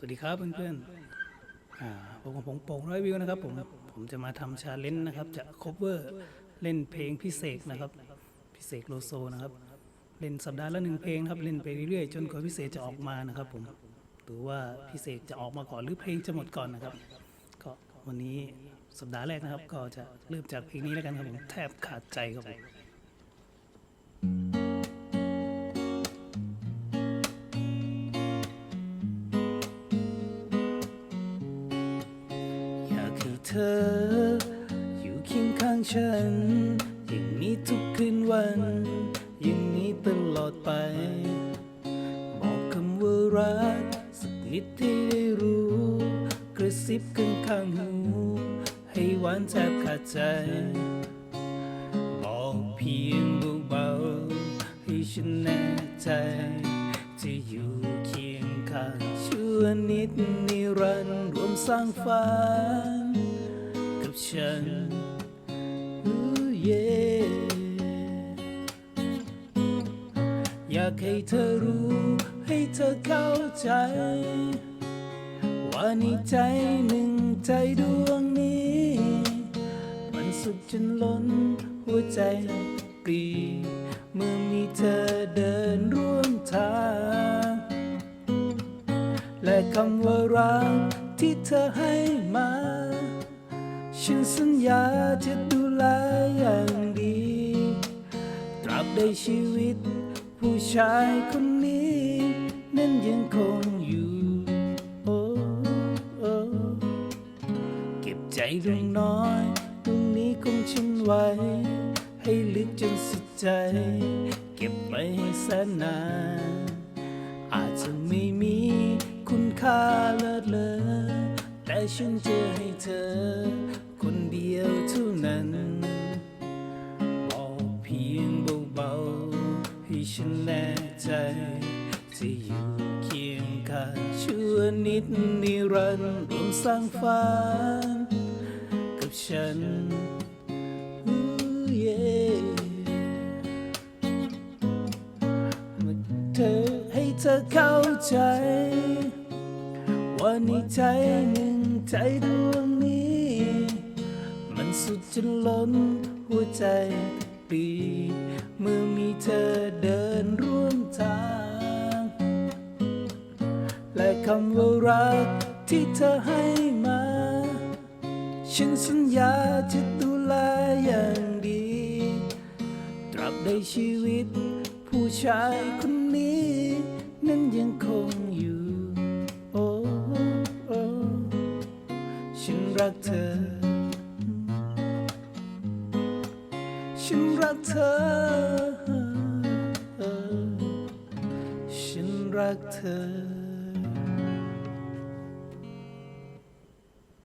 สวัสดีครับเพื่อนๆอ่าผมของผมโป่งร้อยวิวนะครับผมผมจะมาทำชาเลนจ์นะครับ จะ cover เล่นเพลงพิเศษนะครับ พิเศษโลโซนะครับ เล่นสัปดาห์ละหนึ่งเพลงครับ เล่นไปเรื่อยๆจนกว่าพิเศษจะออกมานะครับ ผมหรือว่าพิเศษจะออกมาก่อนหรือเพลงจะหมดก่อนนะครับ ก็วันนี้สัปดาห์แรกนะครับ ก็จะเริ่มจากเพลงนี้แล้วกันครับผมแทบขาดใจครับผม เธอ อยู่เคียงข้างฉัน อย่างนี้ทุกคืนวัน อย่างนี้ตลอดไป บอกคำว่ารัก สักนิดที่ได้รู้ กระซิบกันข้างหูให้หวานแทบขาดใจ บอกเพียงเบาๆให้ฉันแน่ใจจะอยู่เคียงข้างชั่วนิดนิรันดร์รวมสร้างฝัน กับฉันอู้เย่อยากให้เธอรู้ให้เธอเข้าใจ ว่าในใจหนึ่งใจดวงนี้ มันสุขจนล้นหัวใจปรีเมื่อมีเธอเดินร่วมทาง และคำว่ารักที่เธอให้มา ฉันสัญญาจะดูแลอย่างดี ตราบใดชีวิต ผู้ชายคนนี้ นั้นยังคงอยู่โอ้โอ้เก็บใจดวงน้อยตรงนี้คงฉันไว้ ให้ลึกจนสุดใจ เก็บไว้ให้แสนนานอาจจะม่ ฉันจะให้เธอ คนเดียวเท่านั้น บอกเพียงเบาๆ ให้ฉันแน่ใจจะอยู่เคียงข้างชั่วนิดนิรันดร์รวมสร้างฝันกับฉันเธอให้เธอเข้าใจ ว่าในใจหนึ่งใจดวงนี้ มันสุดจนล้นหัวใจปี เมื่อมีเธอเดินร่วมทาง และคำว่ารักที่เธอให้มา ฉันสัญญาจะดูแลอย่างดี ตราบใดชีวิตผู้ชายคนนี้ นั้นยังคงอยู่ กเธอ ฉันรักเธอ ฉันรักเธอ